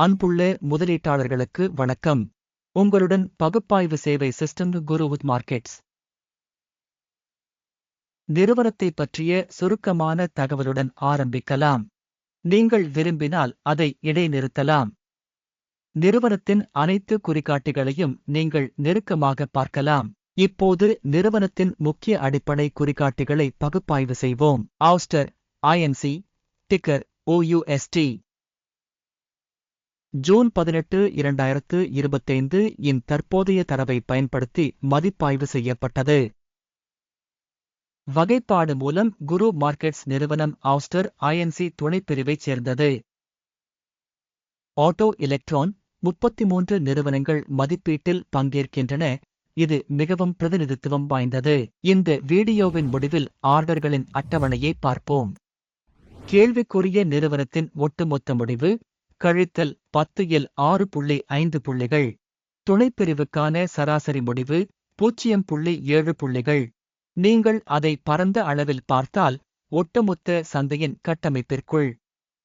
அன்புள்ள முதலீட்டாளர்களுக்கு வணக்கம். உங்களுடன் பகுப்பாய்வு சேவை சிஸ்டம் குருவுத் மார்க்கெட்ஸ். நிறுவனத்தை பற்றிய சுருக்கமான தகவலுடன் ஆரம்பிக்கலாம். நீங்கள் விரும்பினால் அதை இடைநிறுத்தலாம். நிறுவனத்தின் அனைத்து குறிகாட்டிகளையும் நீங்கள் நெருக்கமாக பார்க்கலாம். இப்போது நிறுவனத்தின் முக்கிய அடிப்படை குறிகாட்டிகளை பகுப்பாய்வு செய்வோம். Aster Inc ticker OUST June பதினெட்டு இரண்டாயிரத்து இருபத்தைந்து இன் தற்போதைய தரவை பயன்படுத்தி மதிப்பாய்வு செய்யப்பட்டது. வகைப்பாடு மூலம் குரு மார்க்கெட்ஸ் நிறுவனம் ஆஸ்டர் ஐஎன்சி துணைப்பிரிவைச் சேர்ந்தது. ஆட்டோ எலக்ட்ரான் முப்பத்தி மூன்று நிறுவனங்கள் மதிப்பீட்டில் பங்கேற்கின்றன. இது மிகவும் பிரதிநிதித்துவம் வாய்ந்தது. இந்த வீடியோவின் முடிவில் ஆர்டர்களின் அட்டவணையை பார்ப்போம். கேள்விக்குரிய நிறுவனத்தின் ஒட்டுமொத்த முடிவு கழித்தல் பத்து எல் ஆறு புள்ளி ஐந்து புள்ளிகள். துணைப்பிரிவுக்கான சராசரி முடிவு பூஜ்ஜியம் புள்ளி ஏழு புள்ளிகள். நீங்கள் அதை பரந்த அளவில் பார்த்தால் ஒட்டுமொத்த சந்தையின் கட்டமைப்பிற்குள்.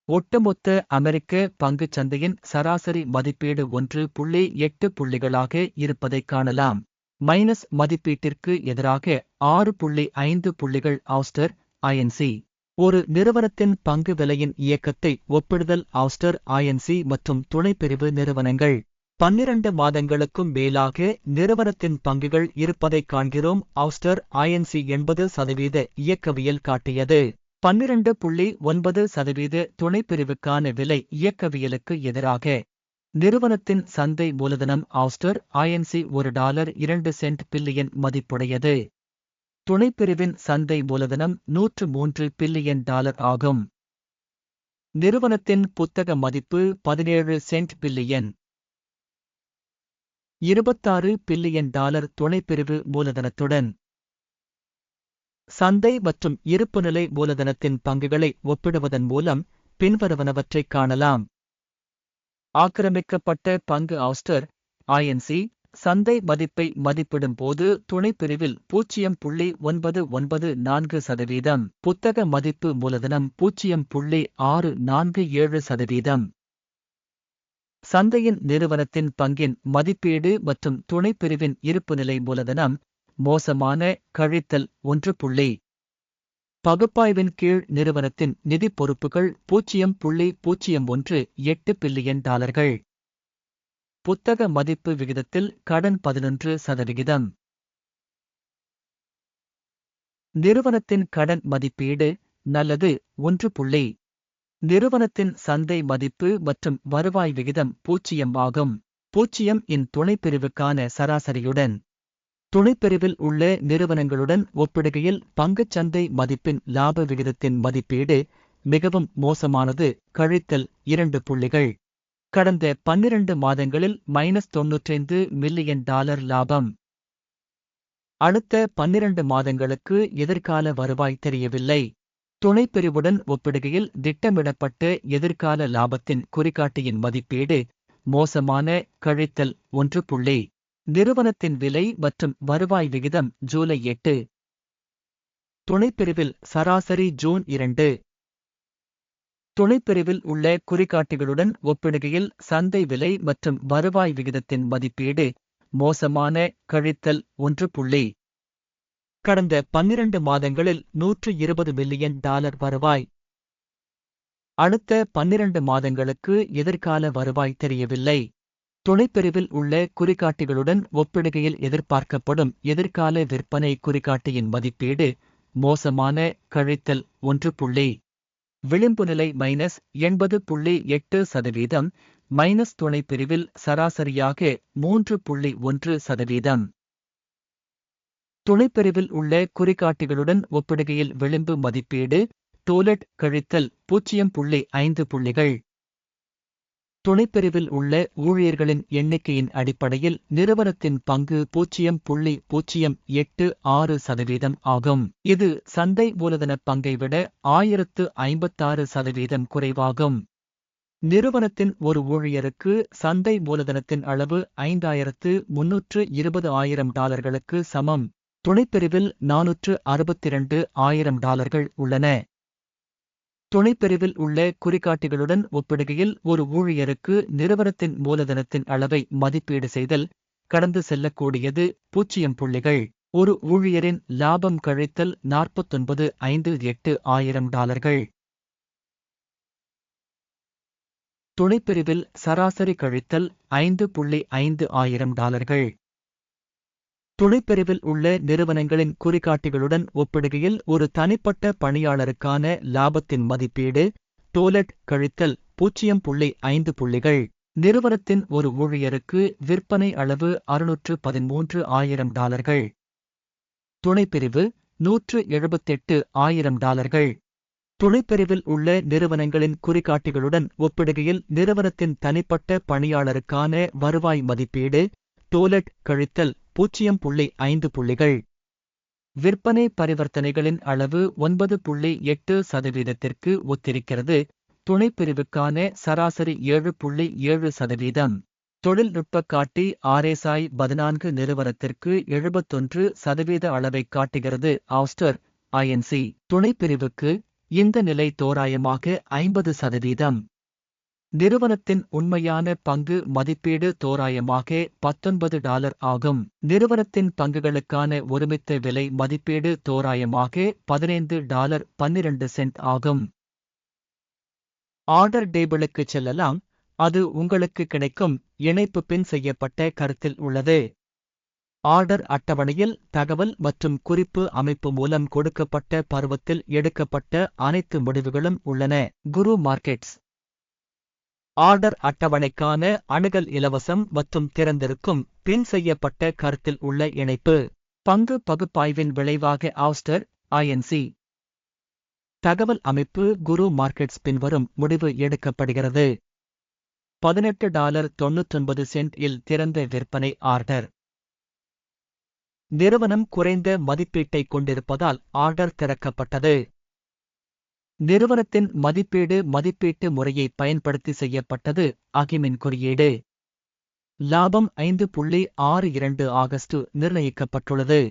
ஒட்டுமொத்த அமெரிக்க பங்குச் சந்தையின் சராசரி மதிப்பீடு ஒன்று புள்ளி எட்டு புள்ளிகளாக இருப்பதைக் காணலாம். மைனஸ் மதிப்பீட்டிற்கு எதிராக ஆறு புள்ளி ஐந்து புள்ளிகள் ஆஸ்டர் ஐஎன்சி ஒரு நிறுவனத்தின் பங்கு விலையின் இயக்கத்தை ஒப்பிடுதல் ஆஸ்டர் ஐஎன்சி மற்றும் துணைப்பிரிவு நிறுவனங்கள். பன்னிரண்டு மாதங்களுக்கும் மேலாக நிறுவனத்தின் பங்குகள் இருப்பதைக் காண்கிறோம். ஆஸ்டர் ஐஎன்சி எண்பது சதவீத இயக்கவியல் காட்டியது. பன்னிரண்டு புள்ளி ஒன்பது சதவீத துணைப்பிரிவுக்கான விலை இயக்கவியலுக்கு எதிராக. நிறுவனத்தின் சந்தை மூலதனம் ஆஸ்டர் ஐஎன்சி ஒரு டாலர் இரண்டு சென்ட் பில்லியன் மதிப்புடையது. துணைப்பிரிவின் சந்தை மூலதனம் நூற்று மூன்று பில்லியன் டாலர் ஆகும். நிறுவனத்தின் புத்தக மதிப்பு பதினேழு சென்ட் பில்லியன். இருபத்தாறு பில்லியன் டாலர் துணைப்பிரிவு மூலதனத்துடன். சந்தை மற்றும் இருப்புநிலை மூலதனத்தின் பங்குகளை ஒப்பிடுவதன் மூலம் பின்வருவனவற்றைக் காணலாம். ஆக்கிரமிக்கப்பட்ட பங்கு ஆஸ்டர் ஐஎன்சி சந்தை மதிப்பை மதிப்பிடும் போது துணைப்பிரிவில் பூஜ்ஜியம் புள்ளி ஒன்பது ஒன்பது நான்கு சதவீதம் புத்தக மதிப்பு மூலதனம் பூஜ்ஜியம் புள்ளி ஆறு நான்கு ஏழு சதவீதம். சந்தையின் நிறுவனத்தின் பங்கின் மதிப்பீடு மற்றும் துணைப்பிரிவின் இருப்புநிலை மூலதனம் மோசமான கழித்தல் ஒன்று புள்ளி. பகுப்பாய்வின் கீழ் நிறுவனத்தின் நிதி பொறுப்புகள் பூஜ்ஜியம் புள்ளி பூஜ்ஜியம் ஒன்று எட்டு பில்லியன் டாலர்கள். புத்தக மதிப்பு விகிதத்தில் கடன் பதினொன்று சதவிகிதம். நிறுவனத்தின் கடன் மதிப்பீடு நல்லது ஒன்று புள்ளி. நிறுவனத்தின் சந்தை மதிப்பு மற்றும் வருவாய் விகிதம் பூச்சியம் ஆகும். பூச்சியம் இன் துணைப்பிரிவுக்கான சராசரியுடன். துணைப்பிரிவில் உள்ள நிறுவனங்களுடன் ஒப்பிடுகையில் பங்குச்சந்தை மதிப்பின் லாப விகிதத்தின் மதிப்பீடு மிகவும் மோசமானது. கழித்தல் இரண்டு புள்ளிகள். கடந்த பன்னிரண்டு மாதங்களில் மைனஸ் தொன்னூற்றைந்து மில்லியன் டாலர் லாபம். அடுத்த பன்னிரண்டு மாதங்களுக்கு எதிர்கால வருவாய் தெரியவில்லை. துணைப்பிரிவுடன் ஒப்பிடுகையில் திட்டமிடப்பட்ட எதிர்கால லாபத்தின் குறிகாட்டியின் மதிப்பீடு மோசமான கழித்தல் ஒன்று புள்ளி. நிறுவனத்தின் விலை மற்றும் வருவாய் விகிதம் ஜூலை எட்டு. துணைப்பிரிவில் சராசரி ஜூன் இரண்டு. துணைப்பிரிவில் உள்ள குறிகாட்டிகளுடன் ஒப்பிடுகையில் சந்தை விலை மற்றும் வருவாய் விகிதத்தின் மதிப்பீடு மோசமான கழித்தல் ஒன்று புள்ளி. கடந்த பன்னிரண்டு மாதங்களில் நூற்று இருபது மில்லியன் டாலர் வருவாய். அடுத்த பன்னிரண்டு மாதங்களுக்கு எதிர்கால வருவாய் தெரியவில்லை. துணைப்பிரிவில் உள்ள குறிகாட்டிகளுடன் ஒப்பிடுகையில் எதிர்பார்க்கப்படும் எதிர்கால விற்பனை குறிகாட்டியின் மதிப்பீடு மோசமான கழித்தல் ஒன்று புள்ளி. விளிம்பு நிலை மைனஸ் எண்பது புள்ளி எட்டு சதவீதம் மைனஸ் துணை பிரிவில் சராசரியாக மூன்று புள்ளி ஒன்று சதவீதம். துணைப்பிரிவில் உள்ள குறிகாட்டிகளுடன் ஒப்பிடுகையில் விளிம்பு மதிப்பீடு டோலட் கழித்தல் பூஜ்ஜியம் புள்ளி ஐந்து புள்ளிகள். துணைப்பிரிவில் உள்ள ஊழியர்களின் எண்ணிக்கையின் அடிப்படையில் நிறுவனத்தின் பங்கு பூஜ்ஜியம் புள்ளி பூஜ்ஜியம் எட்டு ஆறு சதவீதம் ஆகும். இது சந்தை மூலதன பங்கை விட ஆயிரத்து ஐம்பத்தாறு சதவீதம் குறைவாகும். நிறுவனத்தின் ஒரு ஊழியருக்கு சந்தை மூலதனத்தின் அளவு ஐந்தாயிரத்து முன்னூற்று இருபது ஆயிரம் டாலர்களுக்கு சமம். துணைப்பிரிவில் நானூற்று அறுபத்திரண்டு ஆயிரம் டாலர்கள் உள்ளன. துணைப்பிரிவில் உள்ள குறிகாட்டிகளுடன் ஒப்பிடுகையில் ஒரு ஊழியருக்கு நிறுவனத்தின் மூலதனத்தின் அளவை மதிப்பீடு செய்தல் கடந்து செல்லக்கூடியது பூஜ்ஜியம் புள்ளிகள். ஒரு ஊழியரின் லாபம் கழித்தல் நாற்பத்தொன்பது ஐந்து எட்டு ஆயிரம் டாலர்கள். துணைப்பிரிவில் சராசரி கழித்தல் ஐந்து புள்ளி ஐந்து ஆயிரம் டாலர்கள். துணைப்பிரிவில் உள்ள நிறுவனங்களின் குறிகாட்டிகளுடன் ஒப்பிடுகையில் ஒரு தனிப்பட்ட பணியாளருக்கான லாபத்தின் மதிப்பீடு டோலட் கழித்தல் பூஜ்ஜியம் புள்ளி ஐந்து புள்ளிகள். நிறுவனத்தின் ஒரு ஊழியருக்கு விற்பனை அளவு அறுநூற்று பதிமூன்று ஆயிரம் டாலர்கள். துணைப்பிரிவு நூற்று எழுபத்தெட்டு ஆயிரம் டாலர்கள். துணைப்பிரிவில் உள்ள நிறுவனங்களின் குறிகாட்டிகளுடன் ஒப்பிடுகையில் நிறுவனத்தின் தனிப்பட்ட பணியாளருக்கான வருவாய் மதிப்பீடு டோலட் கழித்தல் பூஜ்ஜியம் புள்ளி ஐந்து புள்ளிகள். விற்பனை பரிவர்த்தனைகளின் அளவு ஒன்பது புள்ளி எட்டு சதவீதத்திற்கு ஒத்திருக்கிறது. துணைப்பிரிவுக்கான சராசரி ஏழு புள்ளி ஏழு சதவீதம். தொழில்நுட்ப காட்டி ஆர்எஸ்ஐ பதினான்கு நிறுவனத்திற்கு எழுபத்தொன்று சதவீத அளவை காட்டுகிறது. ஆஸ்டர் ஐஎன்சி துணைப்பிரிவுக்கு இந்த நிலை தோராயமாக ஐம்பது சதவீதம். நிறுவனத்தின் உண்மையான பங்கு மதிப்பீடு தோராயமாக பத்தொன்பது டாலர் ஆகும். நிறுவனத்தின் பங்குகளுக்கான ஒருமித்த விலை மதிப்பீடு தோராயமாக பதினைந்து டாலர் பன்னிரண்டு சென்ட் ஆகும். ஆர்டர் டேபிளுக்கு செல்லலாம். அது உங்களுக்கு கிடைக்கும். இணைப்பு பின் செய்யப்பட்ட கருத்தில் உள்ளது. ஆர்டர் அட்டவணையில் தகவல் மற்றும் குறிப்பு அமைப்பு மூலம் கொடுக்கப்பட்ட பருவத்தில் எடுக்கப்பட்ட அனைத்து முடிவுகளும் உள்ளன. குரு மார்க்கெட்ஸ். ஆர்டர் அட்டவணைக்கான அணுகல் இலவசம் மற்றும் திறந்திருக்கும் பின் செய்யப்பட்ட கருத்தில் உள்ள இணைப்பு. பங்கு பகுப்பாய்வின் விளைவாக ஆஸ்டர் ஐஎன்சி தகவல் அமைப்பு குரு மார்க்கெட்ஸ் பின்வரும் முடிவு எடுக்கப்படுகிறது. பதினெட்டு டாலர் தொன்னூற்றொன்பது சென்ட் இல் திறந்த விற்பனை ஆர்டர். நிறுவனம் குறைந்த மதிப்பீட்டை கொண்டிருப்பதால் ஆர்டர் திறக்கப்பட்டது. நிறுவனத்தின் மதிப்பீடு மதிப்பீட்டு முறையை பயன்படுத்தி செய்யப்பட்டது அகிமின் குறியீடு. லாபம் ஐந்து புள்ளி ஆறு இரண்டு ஆகஸ்ட் நிர்ணயிக்கப்பட்டுள்ளது.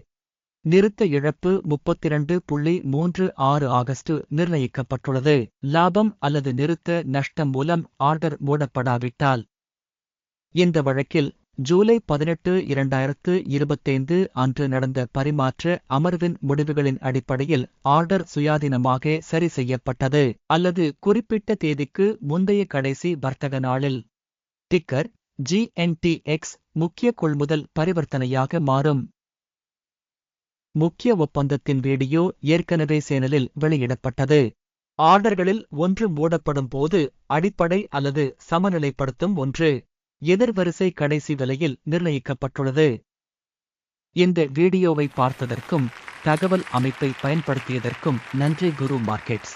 நிறுத்த இழப்பு முப்பத்திரண்டு புள்ளி மூன்று ஆறு ஆகஸ்ட் நிர்ணயிக்கப்பட்டுள்ளது. லாபம் அல்லது நிறுத்த நஷ்டம் மூலம் ஆர்டர் மூடப்படாவிட்டால். இந்த வழக்கில் ஜூலை பதினெட்டு இரண்டாயிரத்து இருபத்தைந்து அன்று நடந்த பரிமாற்ற அமர்வின் முடிவுகளின் அடிப்படையில் ஆர்டர் சுயாதீனமாக சரி செய்யப்பட்டது அல்லது குறிப்பிட்ட தேதிக்கு முந்தைய கடைசி வர்த்தக நாளில். டிக்கர் ஜிஎன்டிஎக்ஸ் முக்கிய கொள்முதல் பரிவர்த்தனையாக மாறும். முக்கிய ஒப்பந்தத்தின் வீடியோ ஏற்கனவே சேனலில் வெளியிடப்பட்டது. ஆர்டர்களில் ஒன்று மூடப்படும் போது அடிப்படை அல்லது சமநிலைப்படுத்தும் ஒன்று. எதிர்வரிசை கடைசி விலையில் நிர்ணயிக்கப்பட்டுள்ளது. இந்த வீடியோவை பார்த்ததற்கும் தகவல் அமைப்பை பயன்படுத்தியதற்கும் நன்றி குரு மார்க்கெட்ஸ்.